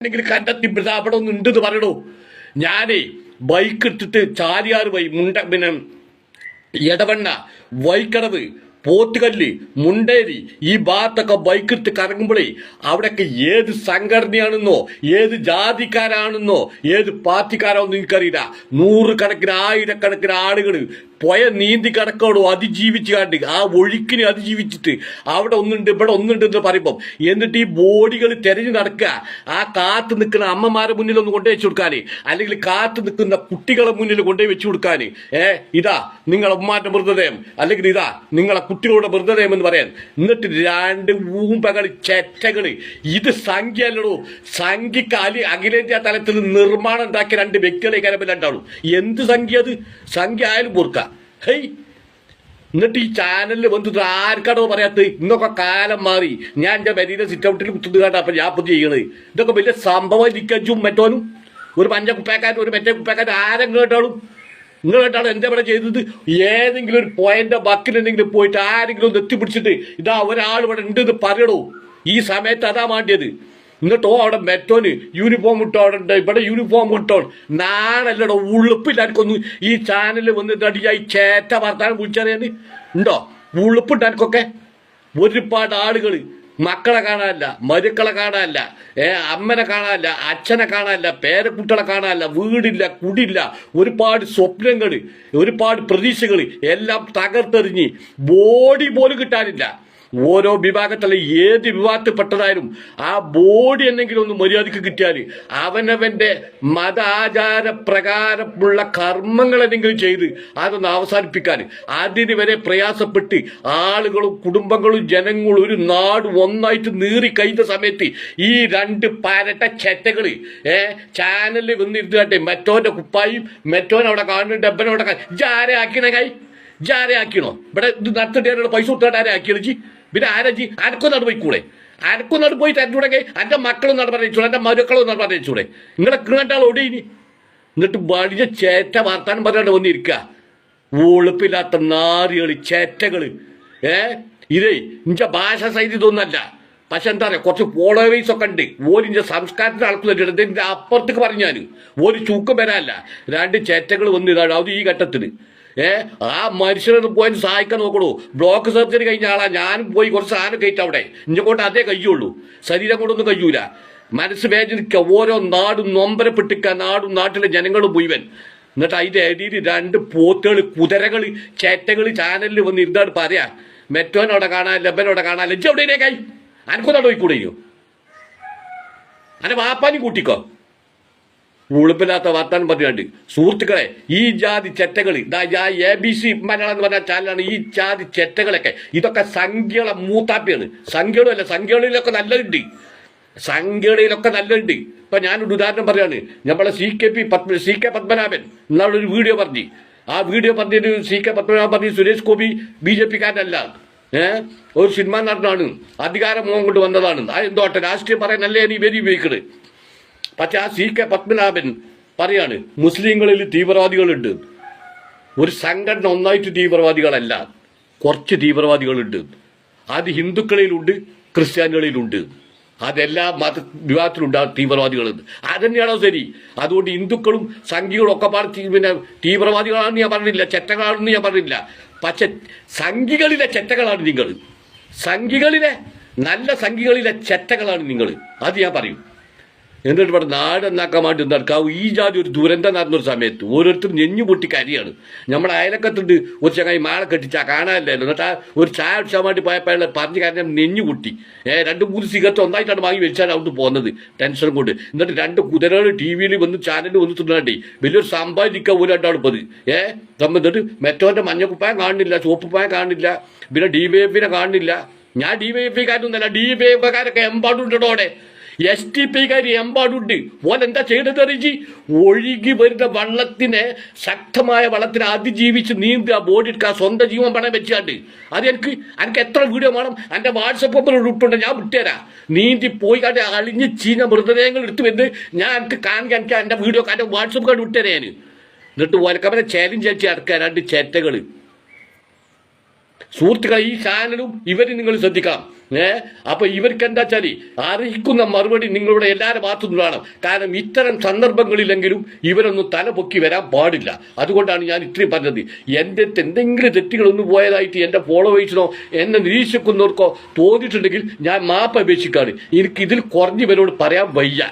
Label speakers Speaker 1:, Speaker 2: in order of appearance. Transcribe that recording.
Speaker 1: എന്തെങ്കിലും കണ്ടെത്തി അവിടെ ഒന്നും ഉണ്ടെന്ന് പറയണോ? ഞാനേ ബൈക്ക് ഇട്ടിട്ട് ചാലിയാർ വൈ മുണ്ട പിന്നെ എടവണ്ണ വൈക്കടവ് പോത്തുകല്ല് മുണ്ടേരി ഈ ഭാഗത്തൊക്കെ ബൈക്ക് എടുത്ത് കറങ്ങുമ്പോഴേ അവിടെയൊക്കെ ഏത് സംഘടനയാണെന്നോ ഏത് ജാതിക്കാരാണെന്നോ ഏത് പാർട്ടിക്കാരാണെന്നോ എനിക്കറിയില്ല നൂറുകണക്കിന് ആയിരക്കണക്കിന് ആളുകൾ പുയ നീന്തി കിടക്കോടോ അതിജീവിച്ച് കണ്ട് ആ ഒഴുക്കിനെ അതിജീവിച്ചിട്ട് അവിടെ ഒന്നുണ്ട് ഇവിടെ ഒന്നുണ്ട് എന്ന് പറയുമ്പം എന്നിട്ട് ഈ ബോഡികൾ തെരഞ്ഞു നടക്കുക. ആ കാത്ത് നിൽക്കുന്ന അമ്മമാരെ മുന്നിൽ ഒന്ന് കൊണ്ടുപോയി വെച്ചു കൊടുക്കാന്. അല്ലെങ്കിൽ കാത്ത് നിൽക്കുന്ന കുട്ടികളെ മുന്നിൽ കൊണ്ടുപോയി വെച്ചു കൊടുക്കാന്. ഏ ഇതാ നിങ്ങളെ ഉമ്മാന്റെ മൃതദേഹം. അല്ലെങ്കിൽ ഇതാ നിങ്ങളെ കുട്ടികളുടെ മൃതദേഹം എന്ന് പറയാൻ. എന്നിട്ട് രണ്ട് ഊമ്പകൾ ചെറ്റകൾ. ഇത് സംഖ്യ അല്ലടോ സംഖ്യക്ക് അലി അഖിലേന്ത്യാ തലത്തിൽ നിർമ്മാണം ഉണ്ടാക്കിയ രണ്ട് വ്യക്തികളെ കാര്യം രണ്ടാളും. എന്ത് സംഖ്യ അത്? സംഖ്യ ആയാലും പൊറുക്ക ഹേയ്. എന്നിട്ട് ഈ ചാനലിൽ വന്നിട്ട് ആർക്കാണോ പറയാത്ത ഇന്നൊക്കെ കാലം മാറി. ഞാൻ എന്റെ ബരീനെ സിറ്റ് ഔട്ടിൽ അപ്പൊ ഞാൻ പുതിയ ചെയ്യണത്. ഇതൊക്കെ വലിയ സംഭവം ഇരിക്കും മറ്റോനും. ഒരു പഞ്ച കുപ്പേക്കാരൻ ഒരു മറ്റേ കുപ്പേക്കാരൻ ആരെങ്കിലും കേട്ടാളും നിങ്ങൾ എന്റെ ഇവിടെ ചെയ്തത്? ഏതെങ്കിലും ഒരു പോയിന്റ് ബക്കിലെന്തെങ്കിലും പോയിട്ട് ആരെങ്കിലും ഒന്ന് എത്തിപ്പിടിച്ചിട്ട് ഇതാ ഒരാൾ ഇവിടെ ഉണ്ട് എന്ന് പറയണോ ഈ സമയത്ത് അതാ മാണ്ടിയത്. എന്നിട്ടോ അവിടെ മെറ്റോന് യൂണിഫോം ഇട്ടോടെ ഇവിടെ യൂണിഫോം ഇട്ടോ. നാളല്ലടോ ഉളുപ്പില്ലാർക്കൊന്നും ഈ ചാനലിൽ വന്നിട്ട് ഈ ചേറ്റ വർത്താനം വിളിച്ചറിയാന്. ഉണ്ടോ? ഉളുപ്പുണ്ടാർക്കൊക്കെ ഒരുപാട് ആളുകൾ മക്കളെ കാണാനില്ല മരുക്കളെ കാണാനില്ല ഏ അമ്മനെ കാണാനില്ല അച്ഛനെ കാണാനില്ല പേരക്കുട്ടികളെ കാണാനില്ല വീടില്ല കുടില്ല ഒരുപാട് സ്വപ്നങ്ങൾ ഒരുപാട് പ്രതീക്ഷകൾ എല്ലാം തകർത്തെറിഞ്ഞ് ബോഡി പോലും കിട്ടാനില്ല. ഓരോ വിഭാഗത്തിലെ ഏത് വിഭാഗത്തിൽപ്പെട്ടതായാലും ആ ബോഡി എന്തെങ്കിലും ഒന്ന് മര്യാദയ്ക്ക് കിട്ടിയാൽ അവനവന്റെ മതാചാര പ്രകാരമുള്ള കർമ്മങ്ങൾ എന്തെങ്കിലും ചെയ്ത് അതൊന്ന് അവസാനിപ്പിക്കാൻ അതിന് വരെ പ്രയാസപ്പെട്ട് ആളുകളും കുടുംബങ്ങളും ജനങ്ങളും ഒരു നാട് ഒന്നായിട്ട് നീറി കഴിഞ്ഞ സമയത്ത് ഈ രണ്ട് പരട്ട ചെറ്റകൾ ഏ ചാനലിൽ വന്നിരുന്നാട്ടെ മെറ്റോന്റെ കുപ്പായും മെറ്റോൻ അവിടെ കാണുന്നുണ്ട് അപ്പനവിടെ ഇജാരെ ആക്കിയണ കൈ. ഇജാരെ ആക്കിയണോ? ഇവിടെ ഇത് നടത്തിട്ട് പൈസ കൊടുത്തിട്ട് ആരെ ആക്കിയത് ജി പിന്നെ ആരാ ജി അനക്കൊന്നാട് പോയിക്കൂടെ? അനക്കൊന്നാട് പോയി തരഞ്ഞൂടെങ്കിൽ എന്റെ മക്കളും നട പറഞ്ഞൂടെ എന്റെ മരുക്കളും നട പറഞ്ഞൂടെ നിങ്ങളെ കിണറ്റാൾ ഓടി ഇനി. എന്നിട്ട് വലിയ ചേറ്റ വാർത്താനും പറയാണ്ട് വന്നിരിക്കുക ഉളുപ്പില്ലാത്ത നാറികൾ ചേറ്റകൾ. ഏ? ഇതേ ഇഞ്ച ഭാഷ സൈതി ഇതൊന്നല്ല. പക്ഷെ എന്താ പറയുക കുറച്ച് ഫോളോവേഴ്സ് ഒക്കെ ഉണ്ട്. ഓരിന്റെ സംസ്കാരത്തിന് അളക്കുന്നുണ്ട്. ഇതിന്റെ അപ്പുറത്തേക്ക് പറഞ്ഞാൽ ഒരു ചൂക്കം വരാനല്ല. രണ്ട് ചേറ്റകൾ വന്നിതാണ് അത് ഈ ഘട്ടത്തിന് ഏ ആ മനുഷ്യനൊന്ന് പോയി സഹായിക്കാൻ നോക്കണു. ബ്ലോക്ക് സർജറി കഴിഞ്ഞ ആളാ. ഞാൻ പോയി കുറച്ച് സാധനം കയറ്റ അവിടെ. ഇഞ്ഞ കൊണ്ട് അതേ കഴിയുള്ളൂ ശരീരം കൊണ്ടൊന്നും കഴിയൂല മനസ്സ് വേദനിക്ക. ഓരോ നാടും നൊമ്പരപ്പെട്ടിക്ക നാടും നാട്ടിലെ ജനങ്ങളും മുഴുവൻ. എന്നിട്ട് അതിന്റെ അടിയിൽ രണ്ട് പോത്തുകൾ കുതിരകൾ ചേറ്റകൾ ചാനലിൽ വന്ന് ഇരുന്നാട് പറയാ. മെറ്റോനോടെ കാണാൻ ലബനോടെ കാണാൻ. ലജ്ജ എവിടെയായി അനക്കൊന്നാട് പോയിക്കൂടെയോ അനെ വാപ്പാനും കൂട്ടിക്കോ. ഉളുപ്പില്ലാത്ത വർത്താനം പറഞ്ഞുണ്ട് സുഹൃത്തുക്കളെ ഈ ജാതി ചെറ്റകൾ എ ബി സി മലയാളം എന്ന് പറഞ്ഞ ചാനലാണ് ഈ ജാതി ചെറ്റകളൊക്കെ. ഇതൊക്കെ സംഖ്യകളെ മൂത്താപ്പിയാണ് സംഖ്യകളല്ല സംഖ്യകളിലൊക്കെ നല്ലതുണ്ട്. സംഖ്യകളിലൊക്കെ നല്ലതുണ്ട്. ഇപ്പൊ ഞാനൊരു ഉദാഹരണം പറയാണ്. നമ്മളെ C K P Padma C K Padmanabhan എന്നാളൊരു video പറഞ്ഞു. ആ വീഡിയോ പറഞ്ഞൊരു സി കെ പത്മനാഭൻ പറഞ്ഞു സുരേഷ് ഗോപി ബി ജെ പിക്കാരനല്ല ഏഹ് ഒരു സിനിമ നടനാണ്. അധികാരം മോഹം കൊണ്ട് വന്നതാണ്. അതെന്തോട്ടെ രാഷ്ട്രീയം പറയാനല്ലേ നീ വെരി ഉപയോഗിക്കണത്? പക്ഷെ ആ സി കെ പത്മനാഭൻ പറയാണ് മുസ്ലിങ്ങളിൽ തീവ്രവാദികളുണ്ട്. ഒരു സംഘടന ഒന്നായിട്ട് തീവ്രവാദികളല്ല കുറച്ച് തീവ്രവാദികളുണ്ട്. അത് ഹിന്ദുക്കളിലുണ്ട് ക്രിസ്ത്യാനികളിലുണ്ട്. അതെല്ലാ മത വിഭാഗത്തിലുണ്ട് ആ തീവ്രവാദികൾ അതന്നെയാണോ ശരി? അതുകൊണ്ട് ഹിന്ദുക്കളും സംഘികളും ഒക്കെ പിന്നെ തീവ്രവാദികളാണെന്ന് ഞാൻ പറഞ്ഞില്ല ചെറ്റകളാണെന്ന് ഞാൻ പറഞ്ഞില്ല. പക്ഷെ സംഘികളിലെ ചെറ്റകളാണ് നിങ്ങൾ സംഘികളിലെ നല്ല സംഘികളിലെ ചെറ്റകളാണ് നിങ്ങൾ അത് ഞാൻ പറയും. എന്നിട്ട് ഇവിടെ നാട് എന്നാക്കാൻ വേണ്ടി നടക്കാവും ഈ ജാതി ഒരു ദുരന്തം നടന്നൊരു സമയത്ത് ഓരോരുത്തർ നെഞ്ഞു പൊട്ടി കരിയാണ്. നമ്മുടെ അയലക്കത്തുണ്ട് ഒരു ചങ്ങായി മാളെ കെട്ടിച്ചാ കാണാനില്ലല്ലോ എന്നിട്ട് ഒരു ചായ അടിച്ചാൽ വേണ്ടി പോയപ്പോൾ പറഞ്ഞു കാരണം നെഞ്ഞു പൊട്ടി. ഏ രണ്ട് മൂന്ന് സിഗരറ്റ് ഒന്നായിട്ടാണ് വാങ്ങി വെച്ചാൽ അവിടെ പോകുന്നത് ടെൻഷൻ കൊണ്ട്. എന്നിട്ട് രണ്ട് കുതിരകൾ ടി വിയിൽ വന്ന് ചാനലിൽ വന്ന് തിന്നാണ്ടേ. വലിയൊരു സമ്പാദിക്കാൻ പോലും രണ്ടാണ് ഇപ്പത്. ഏ എന്നിട്ട് മെറ്റോന്റെ മഞ്ഞക്കുപ്പായം കാണുന്നില്ല ചുവപ്പുപ്പായം കാണുന്നില്ല പിന്നെ ഡി വൈ എഫിനെ കാണുന്നില്ല. ഞാൻ ഡി വൈ എഫ് കാരൊന്നുമല്ല ഡി വൈ എഫ് കാരൊക്കെ എമ്പാടുണ്ടോ അവിടെ. എസ് ടി പിക്കാർ എമ്പാടുണ്ട്. ഓൻ എന്താ അറിയിച്ച്? ഒഴുകി വരുന്ന വള്ളത്തിനെ ശക്തമായ വള്ളത്തിനെ അതിജീവിച്ച് നീന്തുക ബോഡി എടുക്കുക സ്വന്തം ജീവൻ പണം വെച്ചാണ്ട്. അത് എനിക്ക് എനിക്ക് എത്ര വീഡിയോ വേണം? എന്റെ വാട്സപ്പ് നമ്പർ ഇട്ടുണ്ട് ഞാൻ വിട്ടുതരാം. നീന്തി പോയി കാട്ടി അളിഞ്ഞ് ചീഞ്ഞ മൃതദേഹങ്ങൾ എടുത്ത് വന്ന് ഞാൻ എനിക്ക് കാണിക്കാൻ എനിക്ക് എന്റെ വീഡിയോ എന്റെ വാട്സപ്പ് കാട്ടി വിട്ടുതരാൻ എന്നിട്ട് ഓലക്കമ്മനെ ചാലഞ്ച് അടിച്ച് അടക്കാൻ രണ്ട് ചേറ്റകൾ സുഹൃത്തുക്കളെ ഈ ചാനലും ഇവർ നിങ്ങൾ ശ്രദ്ധിക്കാം ഏ? അപ്പൊ ഇവർക്ക് എന്താ വെച്ചാൽ അറിയിക്കുന്ന മറുപടി നിങ്ങളുടെ എല്ലാവരും ഭാഗത്തുനിന്ന് വേണം. കാരണം ഇത്തരം സന്ദർഭങ്ങളിലെങ്കിലും ഇവരൊന്നും തല പൊക്കി വരാൻ പാടില്ല. അതുകൊണ്ടാണ് ഞാൻ ഇത്രയും പറഞ്ഞത്. എന്റെ എന്തെങ്കിലും തെറ്റുകളൊന്നും പോയതായിട്ട് എന്റെ ഫോളോവേഴ്സിനോ എന്നെ നിരീക്ഷിക്കുന്നവർക്കോ തോന്നിയിട്ടുണ്ടെങ്കിൽ ഞാൻ മാപ്പ് അപേക്ഷിക്കാണ്. എനിക്ക് ഇതിൽ കുറഞ്ഞ് പറയാൻ വയ്യ.